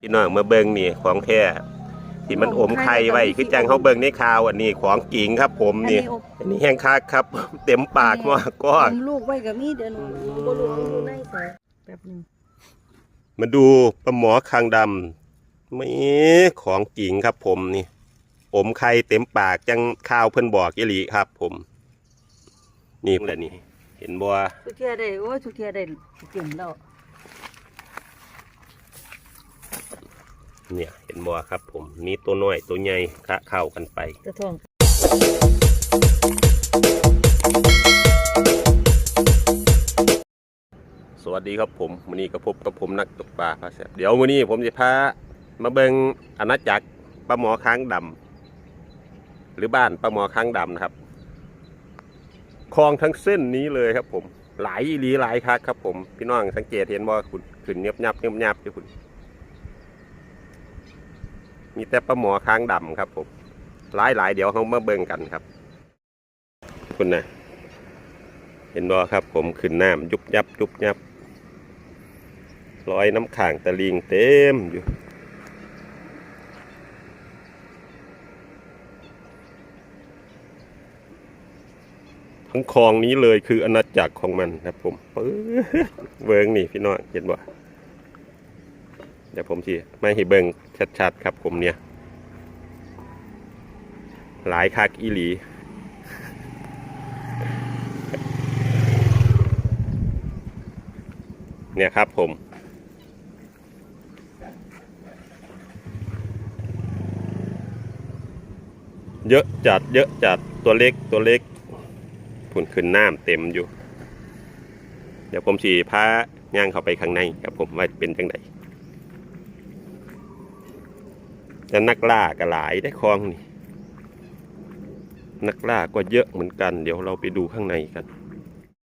พี่น้องมาเบิ่งนี่ของแท้ที่มันอมไข่ไว้คือจังเขาเบิ่งในข่าวอันนี้ของจริงครับ ผมอันนี่นี้อบอันนี้แห้งคักครับ เต็มปากมากก็อมลูกไว้กับมีเดี๋ยวหนูบ่รู้ว่าอยู่ในใส่แป๊บหนึงมาดูปลาหมอคางดำไม่ของจริงครับ ผมนี่ อมไข่เต็มปากจังข้าวเพิ่นบอกอีหลีครับ ผม นี่แหละนี่ เห็นบ่ทุกเทียได้โอ้ยทุกเทียได้เก่งแล้ว เนี่ยเห็นบ่ครับผมมีตัวน้อยตัวใหญ่คะเข้ากันไปจะท้องสวัสดีครับผมวันนี้ก็พบกับผมนักตกปลาพาแสบเดี๋ยววันนี้ผมจะพามาเบิงอาณาจักรปลาหมอค้างดำหรือบ้านปลาหมอค้างดำนะครับคลองทั้งเส้นนี้เลยครับผม หลายอีหลีหลายคักครับผม พี่น้องสังเกตเห็นว่าคุณขึ้นเงียบยับเงียบยับอยู่คุณ มีแต่ปลาหมอค้างดำครับผมหลายหลายเดี๋ยวเขามาเบิงกันครับ คุณนะเห็นบ่ครับผมขึ้นน้ำยุบยับยุบยับลอยน้ำข่างตะลิงเต็มอยู่ทั้งคลองนี้เลยคืออาณาจักรของมันครับผมเบิงนี่พี่น้องเห็นบ่ เดี๋ยวผมทีไม่ให้เบิงชัดๆครับผมเนี่ย หลายคักอีหลี เนี่ยครับผมเยอะจัดเยอะจัดตัวเล็กตัวเล็กผุนขึ้นน้ำเต็มอยู่ เดี๋ยวผมสีพาย่างเข้าไปข้างในครับผมว่าเป็นจังได จะนักล่าก็หลายได้คลองนี่ นักล่าก็เยอะเหมือนกัน เดี๋ยวเราไปดูข้างในกัน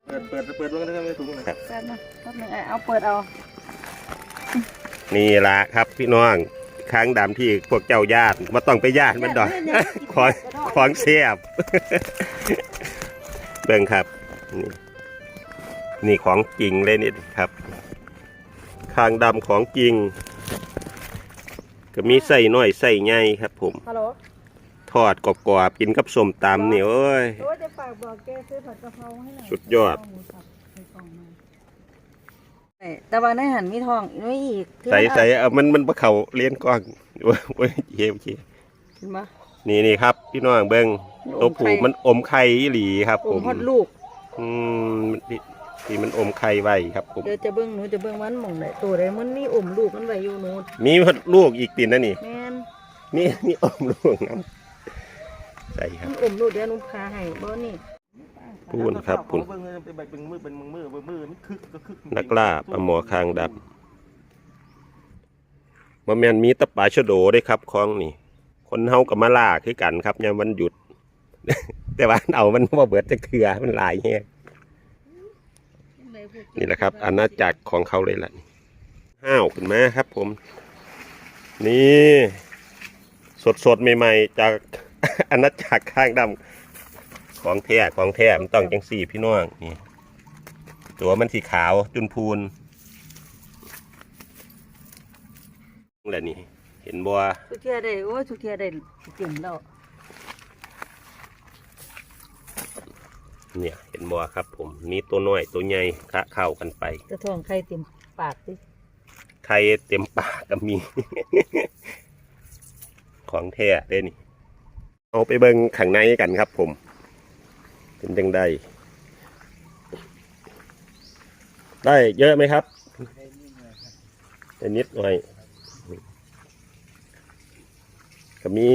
เปิดเปิดเปิดว่ากันได้ถุงนะแป๊บนะแป๊บหนึงไอ้เอาเปิดเอา นี่ละครับพี่น้องค้างดำที่พวกเจ้าญาติมาต้องไปญาติมันดอกของของเสียบเบิ่งครับ นี่นี่ของจริงเลยนี่ครับคางดำของจริง ก็มีใส่น้อยใส่ใหญ่ครับ ผม ฮัลโหลทอดกรอบๆกินกับส้มตำนี่โอ้ย โอ้ยจะฝากบอกแกซื้อผัดกะเพราให้หน่อยสุดยอด เาหมูสับใส่กล่องมาแต่ว่าในหันมีทองไม่อีกที่ใส่มันใส่เอามันมันปะเขาเลี้ยนกล้องโอ้ยโอ้ยเยี่ยมเยี่ยมเห็นปะ นี่นี่ครับ พี่น้องเบิ้งมันอตัวมผูไข่มันอมไข่อีหลีครับผผมมฮอดลูก อืม ที่ที่มันอมไข่ไว้ครับผม เดี๋ยวจะเบิ้งหนูจะเบิ้งมันหม่องไหนตัวใดมันมีอมลูกมันไว้อยู่หนูมีลูกอีกตินนะนี่ แม่นมีมีอมลูกน้ำใส่ครัมับนอมลูกเดี๋ยวหนูพาให้บ่นี่พูนครับพูนเบิ่งเป็นใบเป็นมือเป็นมือมือมือมันคึกก็คึกนักล่าปลาหมอคางดำมาแมนมีแตะปลาชะโดด้วยครับคลองนี่ คนเฮากับมาล่าคือกันครับยามวันหยุด แต่ว่าเอามันว่าเบิดจะเถื่อมันหลายแฮง นี่แหละครับอาณาจักรของเขาเลยล่ะห้าวขึ้นมาครับผม นี่สดสดๆใหม่ ๆ จากอาณาจักรข้างดำของแท้ของแท้มันต้องจังสี่พี่น้องนี่ ตัวมันสีขาวจุนพูนแหละนี่ เห็นบัวทุกเทียได้โอ้ยทุกเทียได้เก่งแล้ว เนี่ยเห็นบัวครับ ผมมีตัวน้อยตัวใหญ่คะเข้ากันไปจะท้องไข่เต็มปากดิไข่เต็มปากก็มี ของแท้เด้นี่ เอาไปเบิ่งข้างในกันครับ ผม เป็นจังไดได้เยอะไหมครับได้นิดหน่อยก็มี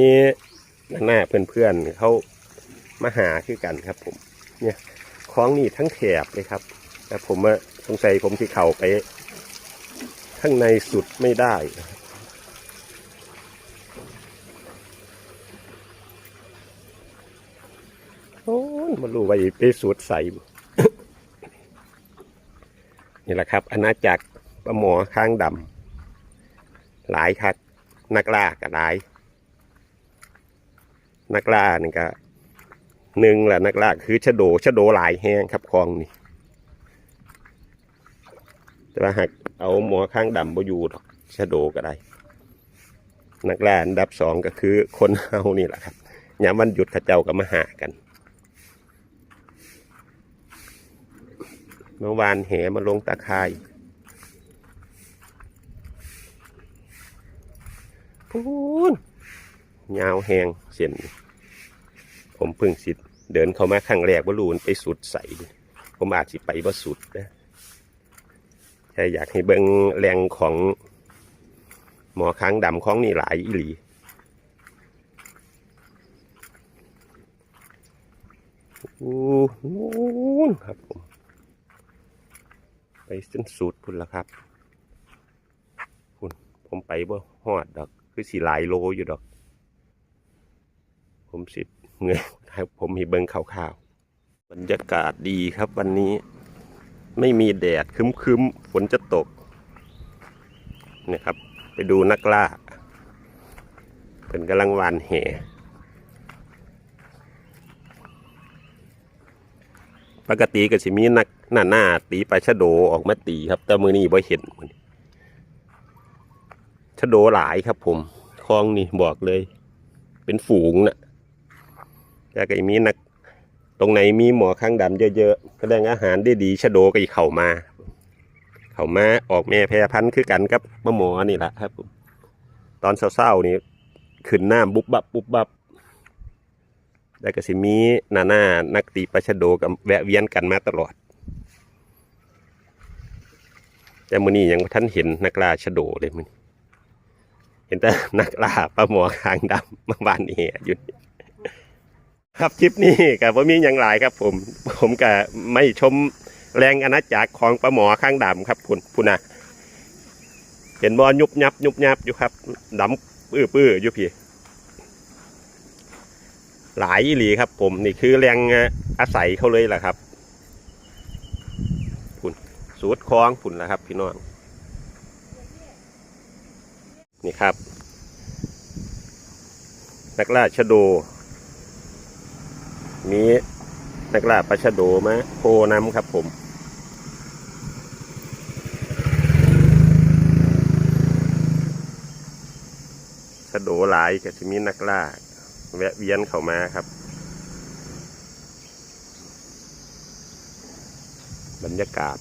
หน้าเพื่อนๆเขามาหาคือกันครับผม เนี่ยคล้องนี่ทั้งแถบเลยครับ แต่ผมว่าสงสัยผมที่เข่าไป ข้างในสุดไม่ได้โอ้มารู้ว่าไปสุดใสบ่นี่แหละครับอาณาจักรปลาหมอข้างดำหลายคักนักล่าก็หลาย นักล่านี่ก็ หนึ่งแหละนักล่าคือชะโดชะโดหลายแห้งครับคลองนี่ แต่ว่าหากเอาหมอข้างดำบ่อยู่ดอกชะโดก็ได้ นักล่าอันดับสองก็คือคนเฮานี่แหละครับยามวันหยุดข้าเจ้าก็มาหากันเมื่อวานแหมาลงตะคร่พูนยาวแหงเส้นนี่ ผมเพิ่งสิเดินเข้ามาครั้งแรกว่ารูนไปสุดใสผมอาจสิไปว่าสุดนะแค่อยากให้เบิ่งแรงของหมอค้างดำของนี่หลายอีหลีอู้นู่นครับผมไปส้นสุดพุ่นละครับพุ่นผมไปบ่ฮอดดอก คือสีหลายโลอยู่ดอก ผมสิ เมื่อยผมมีเบิงข่าวๆบรรยากาศดีครับวันนี้ไม่มีแดดคึ้มๆฝนจะตกนี่ยครับ ไปดูนักล่าเป็นกำลังวานแห่ปกติก็สิมีนักหน้าหน้าตีปลาชะโดออกมาตีครับ แต่มือนี้บ่เห็นชะโดหลายครับผมคลองนี่บอกเลย เป็นฝูงนะ่ะ แล้วก็มีนักตรงไหนมีหมอข้างดำเยอะๆแสดงอาหารได้ดีชะโดก็อีเข้ามา เข้ามาออกแม่แพรพันธุ์คือกันกับมะหมอนี่แหละครับผมตอนเศร้าๆนี่ขึ้นหน้ำบุบบับบุบบับแล้วก็สิมีหน้าหน้านักตีปลาชะโดกับแวะเวียนกันมาตลอด แต่มื้อนี้ยังท่านเห็นนักล่าชะโดเลยมือนี้เห็นแต่นักล่าปลาหมอคางดำมาบ้านนี้อยู่นี่ ครับคลิปนี้ก็บ่มีหยังหลายครับผม ผมก็ไม่ชมแรงอาณาจักรของปลาหมอข้างดำครับคุณคุณนะเห็นบอลยุบยับยุบยับอยู่ครับดำปื้อปื้ออยู่พี่ หลายอีหลีครับ ผมนี่คือแรงอาศัยเขาเลยแหละครับผุนสูดคล้องผุนแหละครับ พี่น้องนี่ครับนักล่าชโด มีนักล่าปลาชะโดมาโพน้ำครับผมชะโดหลายก็จะมีนักล่าแวะเวียนเข้ามาครับ บรรยากาศ